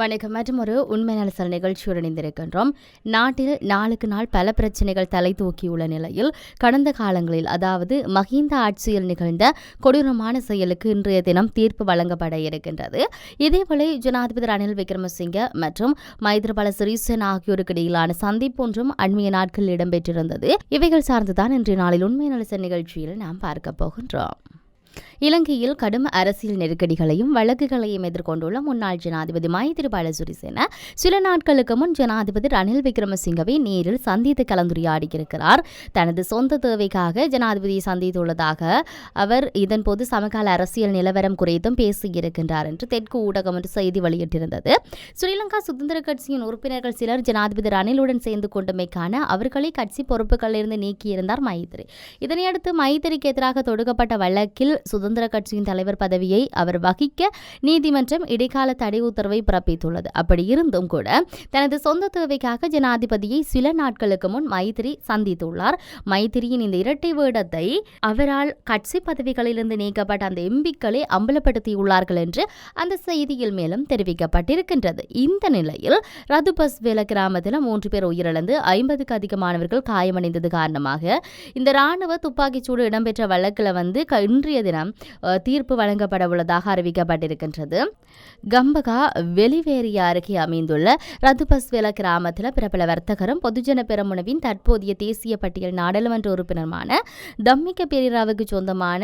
வணக்கம். மற்றும் ஒரு உண்மை நலசல் நிகழ்ச்சியுடன் இணைந்திருக்கின்றோம். நாட்டில் நாளுக்கு நாள் பல பிரச்சனைகள் தலை தூக்கியுள்ள நிலையில் கடந்த காலங்களில் அதாவது மஹிந்த ஆட்சியில் நிகழ்ந்த கொடூரமான செயலுக்கு இன்றைய தினம் தீர்ப்பு வழங்கப்பட இருக்கின்றது. இதேவேளை ஜனாதிபதி ரணில் விக்ரமசிங்க மற்றும் மைத்ரிபால சிறிசேன ஆகியோருக்கு இடையிலான சந்திப்பு ஒன்றும் அண்மைய நாட்களில் இடம்பெற்றிருந்தது. இவைகள் சார்ந்துதான் இன்றைய நாளில் உண்மை நலசல் நிகழ்ச்சியில் நாம் பார்க்க போகின்றோம். இலங்கையில் கடும் அரசியல் நெருக்கடிகளையும் வழக்குகளையும் எதிர்கொண்டுள்ள முன்னாள் ஜனாதிபதி மைத்திரிபால சிறிசேன சில நாட்களுக்கு முன் ஜனாதிபதி ரணில் விக்ரமசிங்கவை நேரில் சந்தித்து கலந்துரையாடியிருக்கிறார். தனது சொந்த தேவைக்காக ஜனாதிபதியை சந்தித்துள்ளதாக அவர் இதன்போது சமகால அரசியல் நிலவரம் குறித்தும் பேசியிருக்கின்றார் என்று தெற்கு ஊடகம் ஒன்று செய்தி வெளியிட்டிருந்தது. ஸ்ரீலங்கா சுதந்திர கட்சியின் உறுப்பினர்கள் சிலர் ஜனாதிபதி ரணிலுடன் சேர்ந்து கொண்டமைக்கான அவர்களை கட்சி பொறுப்புகளிலிருந்து நீக்கியிருந்தார் மைத்திரி. இதனையடுத்து மைத்திரிக்கு எதிராக தொடுக்கப்பட்ட வழக்கில் சுதந்திர கட்சியின் தலைவர் பதவியை அவர் வகிக்க நீதிமன்றம் இடைக்கால தடை உத்தரவை பிறப்பித்துள்ளது. அப்படி இருந்தும் கூட தனது சொந்த தேவைக்காக ஜனாதிபதியை சில நாட்களுக்கு முன் மைத்திரி சந்தித்துள்ளார். மைத்திரியின் இந்த இரட்டை வேடத்தை அவரால் கட்சி பதவிகளிலிருந்து நீக்கப்பட்ட அந்த எம்பிக்களை அம்பலப்படுத்தியுள்ளார்கள் என்று அந்த செய்தியில் மேலும் தெரிவிக்கப்பட்டிருக்கின்றது. இந்த நிலையில் ரதுபஸ் வேல கிராமத்தில் மூன்று பேர் உயிரிழந்து ஐம்பதுக்கு அதிகமானவர்கள் காயமடைந்தது காரணமாக இந்த ராணுவ துப்பாக்கிச்சூடு இடம்பெற்ற வழக்கில் வந்து இன்றைய தினம் தீர்ப்பு வழங்கப்பட உள்ளதாக அறிவிக்கப்பட்டிருக்கின்றது. கம்பகா வெளிவேரி அருகே அமைந்துள்ள ரதுபஸ்வேல கிராமத்தில் பிரபல வர்த்தகரும் பொதுஜன பெரமுனவின் தற்போதைய தேசிய பட்டியல் நாடாளுமன்ற உறுப்பினருமான தம்மிக்க பெரிராவுக்கு சொந்தமான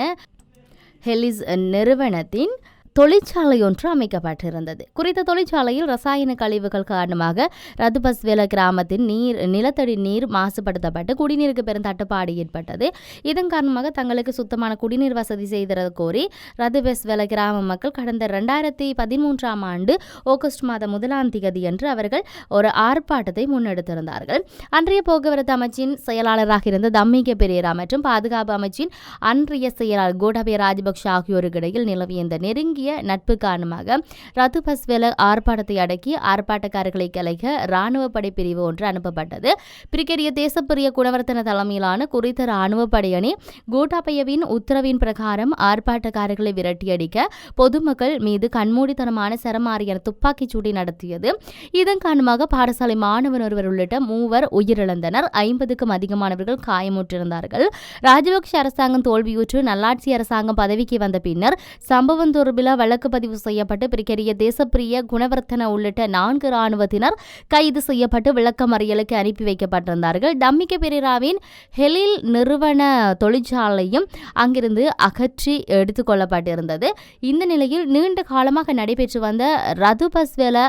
ஹெலிஸ் நிறுவனத்தின் தொழிற்சாலை ஒன்று அமைக்கப்பட்டிருந்தது. குறித்த தொழிற்சாலையில் ரசாயன கழிவுகள் காரணமாக ரதுபஸ்வேல கிராமத்தின் நீர் நிலத்தடி நீர் மாசுபடுத்தப்பட்டு குடிநீருக்கு பெரும் தட்டுப்பாடு ஏற்பட்டது. இதன் காரணமாக தங்களுக்கு சுத்தமான குடிநீர் வசதி செய்தது கோரி ரதுபஸ்வேல கிராம மக்கள் கடந்த ரெண்டாயிரத்தி பதிமூன்றாம் ஆண்டு ஆகஸ்ட் மாதம் முதலாம் தேதி என்று அவர்கள் ஒரு ஆர்ப்பாட்டத்தை முன்னெடுத்திருந்தார்கள். அன்றைய போக்குவரத்து அமைச்சின் செயலாளராக இருந்த தம்மிக பெரியரா மற்றும் பாதுகாப்பு அமைச்சின் அன்றைய செயலாளர் கோடபய ராஜபக்ஷ ஆகியோருக்கு இடையில் நிலவிய இந்த நெருங்கிய நட்பு காரணமாக ரத்து பஸ்வேல ஆர்ப்பாட்டத்தை அடக்கி ஆர்ப்பாட்டக்காரர்களை கலைக்க ராணுவ படை பிரிவு ஒன்று அனுப்பப்பட்டது. பிரிகேடிய தேசப்பிரிய குணவர்த்தன தலைமையிலான குறித்த ராணுவ படையணி கோட்டாபயவின் உத்தரவின் பிரகாரம் ஆர்ப்பாட்டக்காரர்களை விரட்டியடிக்க பொதுமக்கள் மீது கண்மூடித்தனமான சரமாரியான துப்பாக்கிச் சூடி நடத்தியது. இதன் காரணமாக பாடசாலை மாணவன் ஒருவர் உள்ளிட்ட மூவர் உயிரிழந்தனர். ஐம்பதுக்கும் அதிகமானவர்கள் காயமுற்றிருந்தார்கள். ராஜபக்ஷ அரசாங்கம் தோல்வியுற்று நல்லாட்சி அரசாங்கம் பதவிக்கு வந்த பின்னர் சம்பவம் தொடர்பில் வழக்கு பதிவு செய்யப்பட்டு பிரிகேரிய தேசப்பிரிய குணவர்த்தன உள்ளிட்ட நான்கு இராணுவத்தினர் கைது செய்யப்பட்டு விளக்கமறியலுக்கு அனுப்பி வைக்கப்பட்டிருந்தார்கள். டம்மிக்க பெரிராவின் ஹெலில் நிறுவன தொழிற்சாலையும் அங்கிருந்து அகற்றி எடுத்துக்கொள்ளப்பட்டிருந்தது இந்த நிலையில் நீண்ட காலமாக நடைபெற்று வந்த ரது பஸ்வேல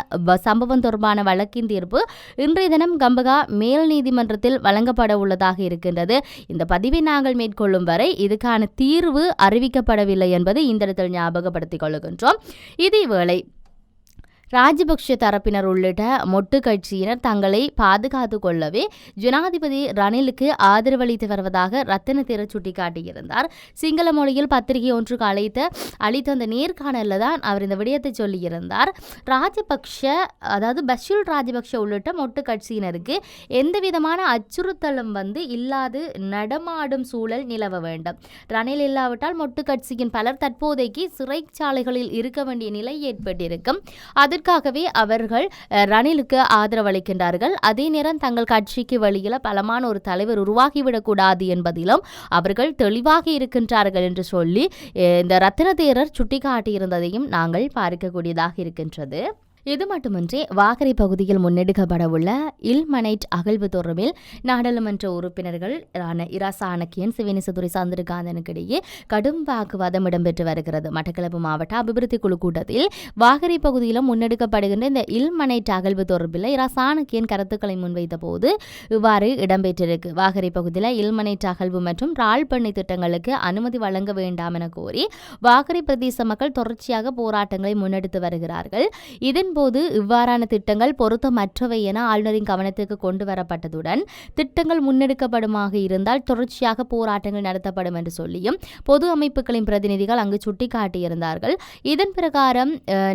சம்பவம் தொடர்பான வழக்கின் தீர்ப்பு இன்றைய தினம் கம்பகா மேல் நீதிமன்றத்தில் வழங்கப்பட உள்ளதாக இருக்கின்றது. இந்த பதிவை நாங்கள் மேற்கொள்ளும் வரை இதுக்கான தீர்வு அறிவிக்கப்படவில்லை என்பது இந்த இடத்தில் ஞாபகப்படுத்திக் கொள்ளும் கொள்ளுகின்றோம். இதேவேளை ராஜபக்ஷ தரப்பினர் உள்ளிட்ட மொட்டு கட்சியினர் தங்களை பாதுகாத்து கொள்ளவே ஜனாதிபதி ரணிலுக்கு ஆதரவளித்து வருவதாக ரத்தன தேர சுட்டிக்காட்டியிருந்தார். சிங்கள மொழியில் பத்திரிகை ஒன்றுக்கு அழைத்த அளித்த அந்த நேர்காணலில் தான் அவர் இந்த விடயத்தை சொல்லியிருந்தார். ராஜபக்ஷ அதாவது பஷீர் ராஜபக்ஷ உள்ளிட்ட மொட்டு கட்சியினருக்கு எந்த விதமான அச்சுறுத்தலும் வந்து இல்லாது நடமாடும் சூழல் நிலவ வேண்டும். ரணில் இல்லாவிட்டால் மொட்டு கட்சியின் பலர் தற்போதைக்கு சிறைச்சாலைகளில் இருக்க வேண்டிய நிலை ஏற்பட்டிருக்கும். அது அதற்காகவே அவர்கள் ரணிலுக்கு ஆதரவளிக்கின்றார்கள். அதே நேரம் தங்கள் கட்சிக்கு வெளியில் பலமான ஒரு தலைவர் உருவாகிவிடக்கூடாது என்பதிலும் அவர்கள் தெளிவாக இருக்கின்றார்கள் என்று சொல்லி இந்த ரத்ன தேரர் சுட்டிக்காட்டியிருந்ததையும் நாங்கள் பார்க்கக்கூடியதாக இருக்கின்றது. இது மட்டுமின்றி வாகரை பகுதியில் முன்னெடுக்கப்பட உள்ள இல்மனைட் அகழ்வு தொடர்பில் நாடாளுமன்ற உறுப்பினர்கள் ஆன இரா சாணக்கியன் சிவனேசதுரை சந்திரகாந்தனுக்கு இடையே கடும் வாக்குவாதம் இடம்பெற்று வருகிறது. மட்டக்களப்பு மாவட்ட அபிவிருத்தி குழு கூட்டத்தில் வாகரை பகுதியிலும் முன்னெடுக்கப்படுகின்ற இந்த இல்மனைட் அகழ்வு தொடர்பில் இரா சாணக்கியன் கருத்துக்களை முன்வைத்த போது இவ்வாறு இடம்பெற்றிருக்கு. வாகரை பகுதியில் இல்மனைட் அகழ்வு மற்றும் ரால் பண்ணை திட்டங்களுக்கு அனுமதி வழங்க வேண்டாம் என கோரி வாகரை பிரதேச மக்கள் தொடர்ச்சியாக போராட்டங்களை முன்னெடுத்து வருகிறார்கள். இதன் போது இவ்வாறான திட்டங்கள் பொருத்தமற்றவை என ஆளுநரின் கவனத்துக்கு கொண்டு வரப்பட்டதுடன் திட்டங்கள் முன்னெடுக்கப்படுமாக இருந்தால் தொடர்ச்சியாக போராட்டங்கள் நடத்தப்படும் என்று சொல்லியும் பொது அமைப்புகளின் பிரதிநிதிகள் அங்கு சுட்டிக்காட்டியிருந்தார்கள். இதன் பிரகாரம்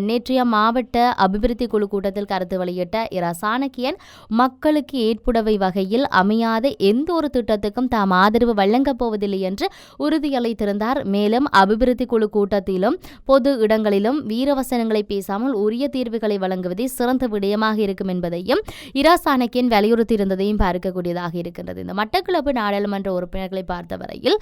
நேற்றைய மாவட்ட அபிவிருத்தி குழு கூட்டத்தில் கருத்து வெளியிட்ட இரா சாணக்கியன் மக்களுக்கு ஏற்புடவை வகையில் அமையாத எந்த ஒரு திட்டத்துக்கும் தாம் ஆதரவு வழங்கப் போவதில்லை என்று உறுதியளித்திருந்தார். மேலும் அபிவிருத்தி குழு கூட்டத்திலும் பொது இடங்களிலும் வீரவசனங்களை பேசாமல் உரிய தீர்வுகளை சேவைகளை வழங்குவதே சிறந்த விடயமாக இருக்கும் என்பதையும் இரா சாணக்கியன் வலியுறுத்தியிருந்ததையும் பார்க்கக்கூடியதாக இருக்கின்றது. இந்த மட்டக்களப்பு நாடாளுமன்ற உறுப்பினர்களை பார்த்தவரையில்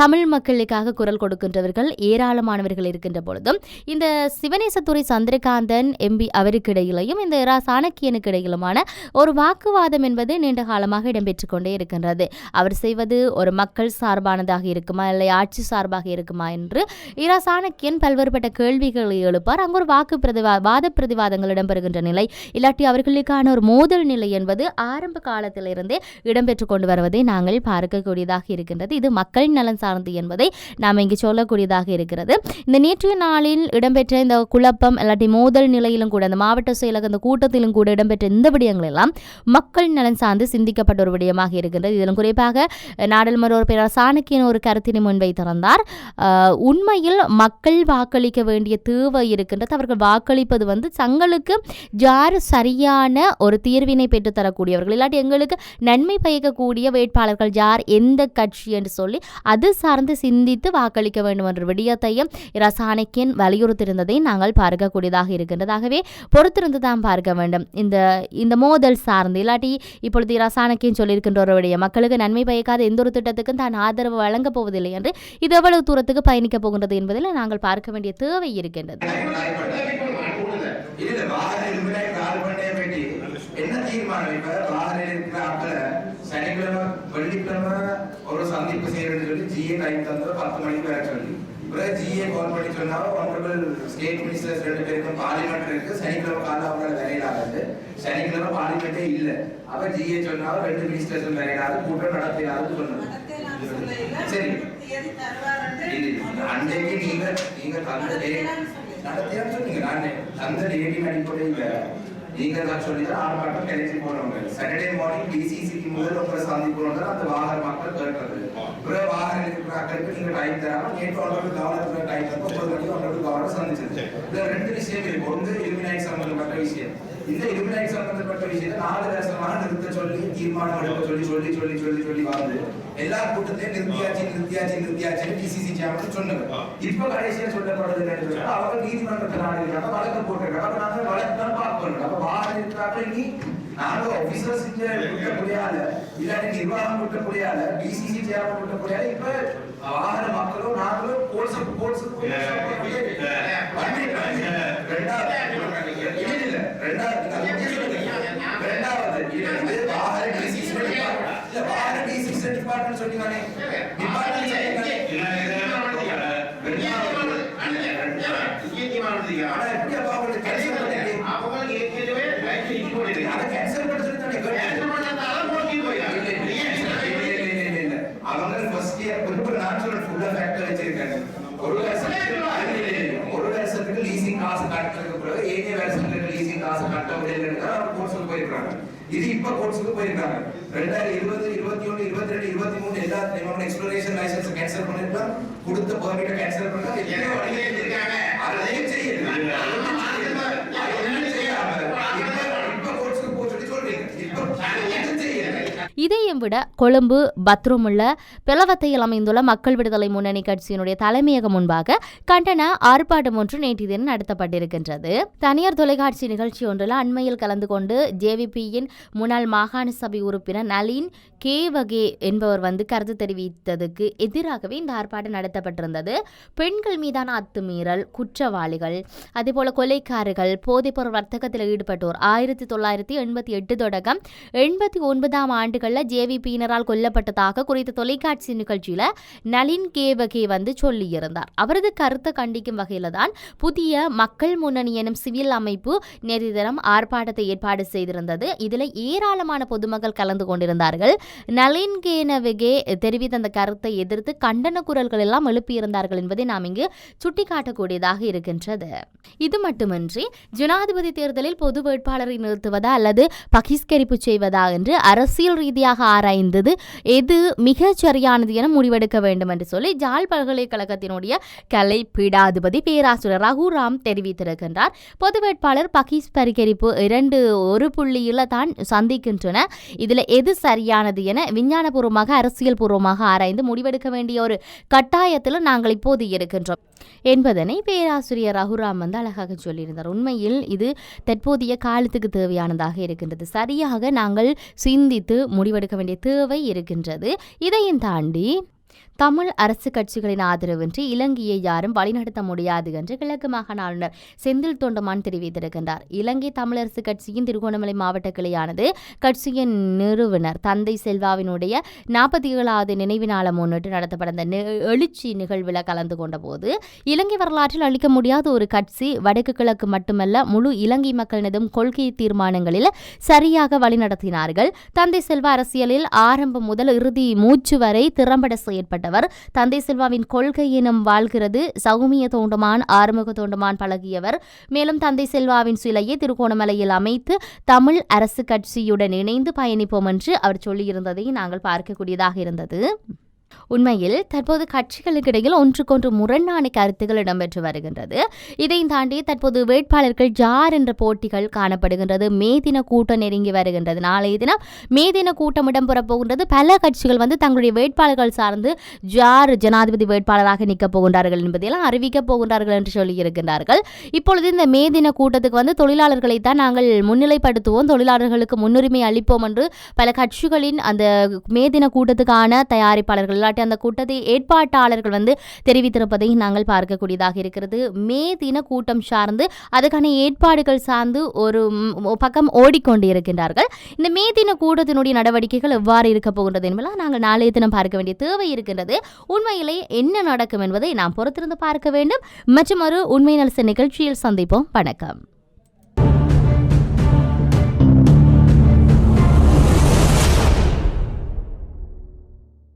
தமிழ் மக்களுக்காக குரல் கொடுக்கின்றவர்கள் ஏராளமானவர்கள் இருக்கின்ற பொழுதும் இந்த சிவனேசத்துறை சந்திரகாந்தன் எம்பி அவருக்கு இடையிலையும் இந்த இரா சாணக்கியனுக்கு இடையிலுமான ஒரு வாக்குவாதம் என்பது நீண்ட காலமாக இடம்பெற்றுக் கொண்டே இருக்கின்றது. அவர் செய்வது ஒரு மக்கள் சார்பானதாக இருக்குமா இல்லை ஆட்சி சார்பாக இருக்குமா என்று இரா சாணக்கியன் பல்வேறுபட்ட கேள்விகளை எழுப்பார். அங்கு ஒரு வாக்கு பிரதிவா வாத பிரதிவாதங்கள் இடம்பெறுகின்ற நிலை. இல்லாட்டி அவர்களுக்கான ஒரு மோதல் நிலை என்பது ஆரம்ப காலத்திலிருந்தே இடம்பெற்று கொண்டு வருவதை நாங்கள் பார்க்கக்கூடியதாக இருக்கின்றது. இது மக்கள் நலன் சார்ந்து என்பதை நாம் இங்கு சொல்லக்கூடியதாக இருக்கிறது. இந்த நேற்றைய நாளில் இடம்பெற்ற இந்த குழப்பம் இல்லாட்டி மோதல் நிலையிலும் கூட இந்த மாவட்ட செயலக இந்த கூட்டத்திலும் கூட இடம்பெற்ற இந்த விடயங்கள் எல்லாம் மக்கள் நலன் சார்ந்து சிந்திக்கப்பட்ட ஒரு விடயமாக இருக்கின்றது. இதிலும் குறிப்பாக நாடாளுமன்ற உறுப்பினர் சாணக்கியன் ஒரு கருத்தினை முன்வைத்திருந்தார் உண்மையில் மக்கள் வாக்களிக்க வேண்டிய தேவை இருக்கின்றது. அவர்கள் வாக்களிப்பது வந்து சங்க தங்களுக்கு யார் சரியான ஒரு தீர்வினை பெற்றுத்தரக்கூடியவர்கள் இல்லாட்டி எங்களுக்கு நன்மை பயக்கக்கூடிய வேட்பாளர்கள் யார் எந்த கட்சி என்று சொல்லி அது சார்ந்து சிந்தித்து வாக்களிக்க வேண்டும் என்ற விடயத்தையும் ரசாயனிக்கின் வலியுறுத்தியிருந்ததை நாங்கள் பார்க்கக்கூடியதாக இருக்கின்றதாகவே பொறுத்திருந்து தான் பார்க்க வேண்டும். இந்த இந்த மோதல் சார்ந்து. இல்லாட்டி இப்பொழுது ரசாயனிக்கின் சொல்லியிருக்கின்ற ஒரு விடயம் மக்களுக்கு நன்மை பயக்காத எந்த ஒரு திட்டத்துக்கும் தான் ஆதரவு வழங்கப் போவதில்லை என்று இது எவ்வளவு தூரத்துக்கு பயணிக்கப் போகின்றது என்பதில் நாங்கள் பார்க்க வேண்டிய தேவை இருக்கின்றது இல்ல வாகன இருமுறை கால் பண்ணே பெட்டி என்ன தீர்மானம் இப்ப வாகன இருக்கிற ஆட்களை சனிக்கிழமை வெள்ளிக்கிழமை ஒரு சந்திப்பு செய்யறதுன்னு சொல்லி ஜிஏ டைம் தந்தது பத்து மணிக்கு வர சொல்லி பிறகு ஜிஏ கால் பண்ணி சொன்னா ஒன்றபிள் ஸ்டேட் மினிஸ்டர்ஸ் ரெண்டு பேருக்கும் பார்லிமெண்ட் இருக்கு சனிக்கிழமை காலம் அவங்கள வேலையிலாகுது சனிக்கிழமை பார்லிமெண்டே இல்ல அப்ப ஜிஏ சொன்னாலும் ரெண்டு மினிஸ்டர்ஸ் வேலையிலாது கூட்டம் நடத்தினாரு சொன்னது சரி அன்றைக்கு நீங்க நீங்க தந்த டே நடத்தியான்னு சொன்னீங்க நானே தந்த டேட்டின் அடிப்படையில் நீங்க தான் சொல்லிதான் ஆர்ப்பாட்டம் கிடைச்சி போனவங்க சாட்டர்டே மார்னிங் டிசிசிக்கு முதல் உங்களை சந்திக்கணும் தான் அந்த வாகன மக்கள் கேட்டது பிற வாகனம் இருக்கிறாக்களுக்கு நீங்க டைம் தராம நேற்று ஒன்றரை கவர்னர் டைம் தந்து ஒன்பது மணிக்கு ஒன்றரை கவர்னர் சந்திச்சது. இதுல ரெண்டு விஷயம் இருக்கு. ஒன்று இருமினாய் சம்பந்தப்பட்ட விஷயம். இந்த இருமினாய் சம்பந்தப்பட்ட விஷயத்தை நாலு வருஷமாக நிறுத்த சொல்லி தீர்மானம் எடுக்க சொல்லி சொல்லி சொல்லி சொல்லி சொல்லி வந்து எல்லா கூட்டத்தையும் நிறுத்தியாச்சு நிறுத்தியாச்சு நிறுத்தியாச்சு டிசிசி சொன்னாங்க இப்ப கடைசியா சொல்லப்படுறது என்னன்னு அவங்க நீதிமன்றத்தை நாடுகிறாங்க வழக்கு போட்டிருக்காங்க அப்ப நாங்க வழக்கு தான் பார்க்கணும். அப்ப இருக்கிறாங்க இனி நாங்க ஆபீசர்ஸ் குட்ட முடியாத. இல்லாட்டி நிர்வாகம் குட்ட முடியாத. டிசிசி சேர்மன் குட்ட முடியாத. இப்ப வாகன மக்களும் நாங்களும் கோர்ஸ் கோர்ஸ் ரெண்டாவது ரெண்டாவது வாகன டிசிசி டிபார்ட்மெண்ட் இல்ல வாகன டிசிசி டிபார்ட்மெண்ட் சொன்னீங்களே டிபார்ட்மெண்ட் ஆனா எப்படி அப்ப அவங்களுக்கு கேன்சல் பண்ணிட்டு அதை கேன்சல் பண்ண சொல்லி தானே அவங்க ஃபர்ஸ்ட் இயர் குறிப்பிட்ட நான் சொல்ற ஃபுல்லா ஃபேக்டர் வச்சிருக்காங்க ஒரு வருஷத்துக்கு ஒரு வருஷத்துக்கு லீசிங் காசு கட்டுறதுக்கு பிறகு ஏழே வருஷத்துக்கு லீசிங் காசு கட்ட முடியலன்னு அவங்க கோர்ஸுக்கு போயிருக்காங்க. இது இப்ப கோர்ஸுக்கு போயிருக்காங்க. ரெண்டாயிரம் இருபது இருபத்தி ஒண்ணு இருபத்தி ரெண்டு இருபத்தி மூணு எல்லா எக்ஸ்ப்ளோரேஷன் லைசன்ஸ் கேன்சல் பண்ணிருக்காங்க. கொடுத்த பெர்மிட்டை கேன்சல் பண்ணிருக்காங்க. அதையும் செய்யல அது ஒண்ணும் செய்யாம இப்ப இப்ப கோர்ஸுக்கு போக சொல்லி சொல்றீங்க இப்ப ஒண்ணும் செய்யல இதையும் விட கொழும்பு பத்ரூமுள்ள பிளவத்தையில் அமைந்துள்ள மக்கள் விடுதலை முன்னணி கட்சியினுடைய தலைமையகம் முன்பாக கண்டன ஆர்ப்பாட்டம் ஒன்று நேற்று தினம் நடத்தப்பட்டிருக்கின்றது. தனியார் தொலைக்காட்சி நிகழ்ச்சி ஒன்றில் அண்மையில் கலந்து கொண்டு ஜேவிபியின் முன்னாள் மாகாண சபை உறுப்பினர் நளின் கே. வகே என்பவர் வந்து கருத்து தெரிவித்ததுக்கு எதிராகவே இந்த ஆர்ப்பாட்டம் நடத்தப்பட்டிருந்தது. பெண்கள் மீதான அத்துமீறல் குற்றவாளிகள் அதேபோல கொலைக்காரர்கள் போதைப்பொருள் வர்த்தகத்தில் ஈடுபட்டோர் ஆயிரத்தி தொள்ளாயிரத்தி எண்பத்தி எட்டு தொடக்கம் எண்பத்தி ஒன்பதாம் ஆண்டுகள் ஆண்டுகளில் ஜேவிபியினரால் கொல்லப்பட்டதாக குறித்த தொலைக்காட்சி நிகழ்ச்சியில் நளின் கேவகே வந்து சொல்லியிருந்தார். அவரது கருத்தை கண்டிக்கும் வகையில் தான் புதிய மக்கள் முன்னணி எனும் சிவில் அமைப்பு நேற்று தினம் ஆர்ப்பாட்டத்தை ஏற்பாடு செய்திருந்தது. இதில் ஏராளமான பொதுமக்கள் கலந்து கொண்டிருந்தார்கள். நளின் கேனவகே தெரிவித்த அந்த கருத்தை எதிர்த்து கண்டன குரல்கள் எல்லாம் எழுப்பியிருந்தார்கள் என்பதை நாம் இங்கு சுட்டிக்காட்டக்கூடியதாக இருக்கின்றது. இது மட்டுமின்றி ஜனாதிபதி தேர்தலில் பொது வேட்பாளரை நிறுத்துவதா அல்லது பகிஷ்கரிப்பு செய்வதா என்று அரசியல் ரீதியாக ஆராய்ந்தது. எது மிக சரியானது என முடிவெடுக்க வேண்டும் என்று சொல்லி ஜாழ் பல்கலைக்கழகத்தினுடைய கலை பீடாதிபதி பேராசிரியர் ரகுராம் தெரிவித்திருக்கின்றார். பொது வேட்பாளர் பகிஷ்கரிப்பு இரண்டு ஒரு புள்ளியில் தான் சந்திக்கின்றன. இதில் எது சரியானது என விஞ்ஞானபூர்வமாக அரசியல் பூர்வமாக ஆராய்ந்து முடிவெடுக்க வேண்டிய ஒரு கட்டாயத்தில் நாங்கள் இப்போது இருக்கின்றோம். என்பதனை பேராசிரியர் ரகுராம் வந்து அழகாக சொல்லியிருந்தார். உண்மையில் இது தற்போதைய காலத்துக்கு தேவையானதாக இருக்கின்றது. சரியாக நாங்கள் சிந்தித்து முடிவெடுக்க வேண்டிய தேவை இருக்கின்றது. இதையும் தாண்டி தமிழ் அரசு கட்சிகளின் ஆதரவின்றி இலங்கையை யாரும் வழிநடத்த முடியாது என்று கிழக்கு மாகாண ஆளுநர் செந்தில் தொண்டமான் தெரிவித்திருக்கின்றார். இலங்கை தமிழரசு கட்சியின் திருகோணமலை மாவட்ட கிளையானது கட்சியின் நிறுவனர் தந்தை செல்வாவினுடைய நாற்பத்தி ஏழாவது நினைவு நாளை முன்னிட்டு நடத்தப்பட்ட நெ- எழுச்சி நிகழ்வில் கலந்து கொண்ட போது இலங்கை வரலாற்றில் அளிக்க முடியாத ஒரு கட்சி வடக்கு கிழக்கு மட்டுமல்ல முழு இலங்கை மக்களினதும் கொள்கை தீர்மானங்களில் சரியாக வழிநடத்தினார்கள். தந்தை செல்வா அரசியலில் ஆரம்பம் முதல் இறுதி மூச்சு வரை திறம்பட செயற்பட்டவர் தந்தை செல்வாவின் கொள்கை எனும் வாழ்கிறது. சௌமிய தோண்டமான் ஆறுமுக தோண்டமான் பழகியவர். மேலும் தந்தை செல்வாவின் சிலையை திருகோணமலையில் அமைத்து தமிழ் அரசு கட்சியுடன் இணைந்து பயணிப்போம் என்று அவர் சொல்லியிருந்ததை நாங்கள் பார்க்கக்கூடியதாக இருந்தது. உண்மையில் தற்போது கட்சிகளுக்கு இடையில் ஒன்றுக்கொன்று முரண்பான கருத்துகள் இடம்பெற்று வருகின்றது. இதையும் தாண்டி தற்போது வேட்பாளர்கள் ஜார் என்ற போட்டிகள் காணப்படுகின்றது. மே தின கூட்டம் நெருங்கி வருகின்றது. நாளைய தினம் மே தின கூட்டம் இடம்பெற போகின்றது. பல கட்சிகள் வந்து தங்களுடைய வேட்பாளர்கள் சார்ந்து ஜார் ஜனாதிபதி வேட்பாளராக நிற்கப் போகின்றார்கள் என்பதையெல்லாம் அறிவிக்கப் போகின்றார்கள் என்று சொல்லியிருக்கின்றார்கள். இப்பொழுது இந்த மே தின கூட்டத்துக்கு வந்து தொழிலாளர்களை தான் நாங்கள் முன்னிலைப்படுத்துவோம். தொழிலாளர்களுக்கு முன்னுரிமை அளிப்போம் என்று பல கட்சிகளின் அந்த மே தின கூட்டத்துக்கான தயாரிப்பாளர்கள் இல்லாட்டி அந்த கூட்டத்தை ஏற்பாட்டாளர்கள் வந்து தெரிவித்திருப்பதை நாங்கள் பார்க்கக்கூடியதாக இருக்கிறது. மே தின கூட்டம் சார்ந்து அதுக்கான ஏற்பாடுகள் சார்ந்து ஒரு பக்கம் ஓடிக்கொண்டு இருக்கின்றார்கள் இந்த மே தின கூட்டத்தினுடைய நடவடிக்கைகள் எவ்வாறு இருக்க போகின்றது என்பதெல்லாம் நாங்கள் நாளைய தினம் பார்க்க வேண்டிய தேவை இருக்கின்றது. உண்மையிலே என்ன நடக்கும் என்பதை நாம் பொறுத்திருந்து பார்க்க வேண்டும். மற்றும் ஒரு உண்மை நலச நிகழ்ச்சியில் சந்திப்போம். வணக்கம்.